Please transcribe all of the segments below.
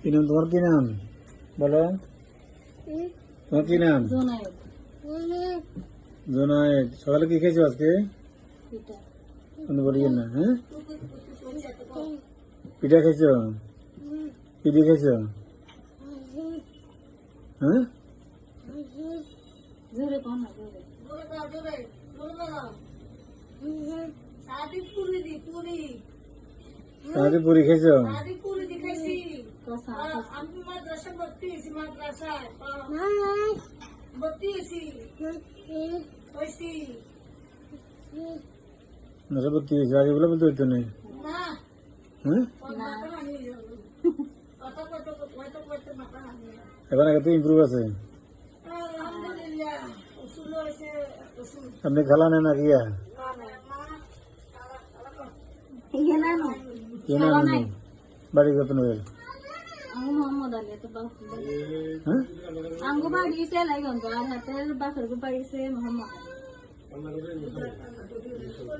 কি নাম তোমার কি নাম? বলো তোমার কি নাম জোনায়েদ। সকালে কি খেয়েছো আজকে? এটা বলি না হ্যাঁ? পিঠা খেয়েছো? কি দিয়ে খেয়েছো? হ্যাঁ? সারাদিন পুরি খেয়েছো কষা নশাপত্তি হয়েছে আগে বলে বলতে হইতো নেই এখন আগে তো ইম্প্রুভ আছে। हमने खला ने ना किया ये ना नो। ये ना नो बड़ी गपन वेल। अंगु मोहम्मद अली तो बाप हाँ? अंगु बाड़ी से लाई गंजो आ रहते बासर को बाड़ी से मोहम्मद।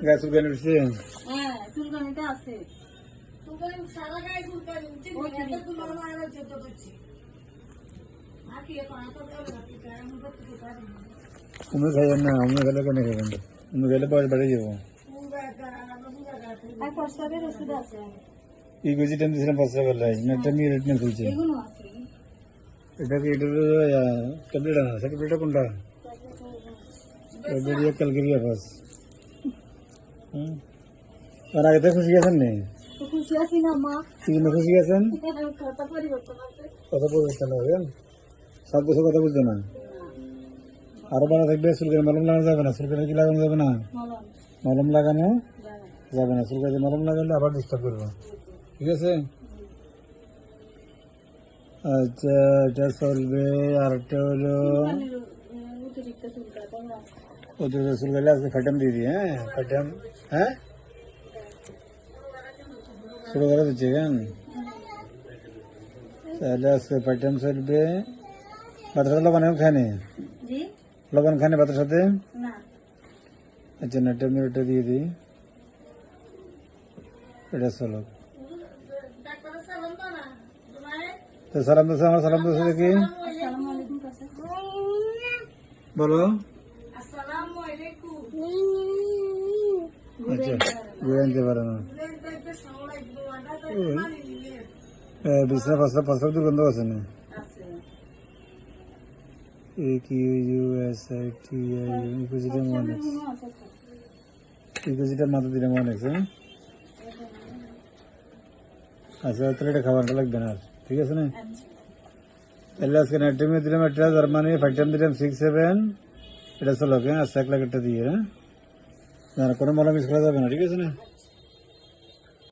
गैस उगने से? हाँ सुलगने ते तो आसे। सुलगने सारा गैस उगने ते तुम्हाला मारा जेतो तुझी आके पाना तो काय काय मुबत तुझा উমে খাইয়েন না উমে খেলে কেন খাবেন উমে খেলে বয়স বেড়ে যাব এই গজি টাইম দিয়েছিলাম পাঁচ টাকা লাই একটা মেয়ে রেট নিয়ে খুলছে এটা কি এটার ট্যাবলেট আনা ট্যাবলেটটা কোনটা ট্যাবলেট ক্যালকেরিয়া পাস হুম আর আগে খুশি নি তো খুশি আছি না মা জন্য খুশি আছেন কথা পরিবর্তন আছে কথা বলতে হবে সাত বছর কথা বুঝতো না আরও ভালো থাকবে চুলকানি মলম লাগানো যাবে না চুলকানি কি লাগানো যাবে না? মলম। মলম লাগানো যাবে যাবে না চুলকানি মলম লাগালে আবার ডিস্টার্ব করব। ঠিক আছে? আচ্ছা এটা চলবে আর একটা হলো পানির অতিরিক্ত চুলকাতে ওদের চুলকালে আজকে ফাটাম দিয়ে দিই হ্যাঁ? ফাটাম হ্যাঁ? শুরু করে দিচ্ছি কেন তাহলে আজকে ফাটাম চলবে। ভাতের সাথে লবণ খানে জি লবণ খানে ভাতের সাথে? না। আচ্ছা নাটটা মিরোটা দিয়ে দিই। এটা চলো তো সালাম দোষে আমার সালাম দোষে দেখি কাছে বলো। আচ্ছা ঘুরে আনতে পারে না। বিছনা পাঁচটা পাঁচটা দুর্গন্ধ আছে না? ইকুজিটা মাথা দিলে মনে আছে? আচ্ছা তাহলে এটা খাবারটা লাগবে না ঠিক আছে না তাহলে আজকে নাইট দিলাম একটা জার্মানি ফাইভ টাইম দিলাম সিক্স সেভেন এটা চলো আচ্ছা এক লাখ একটা দিয়ে হ্যাঁ কোনো মলা মিস করা যাবে না ঠিক আছে না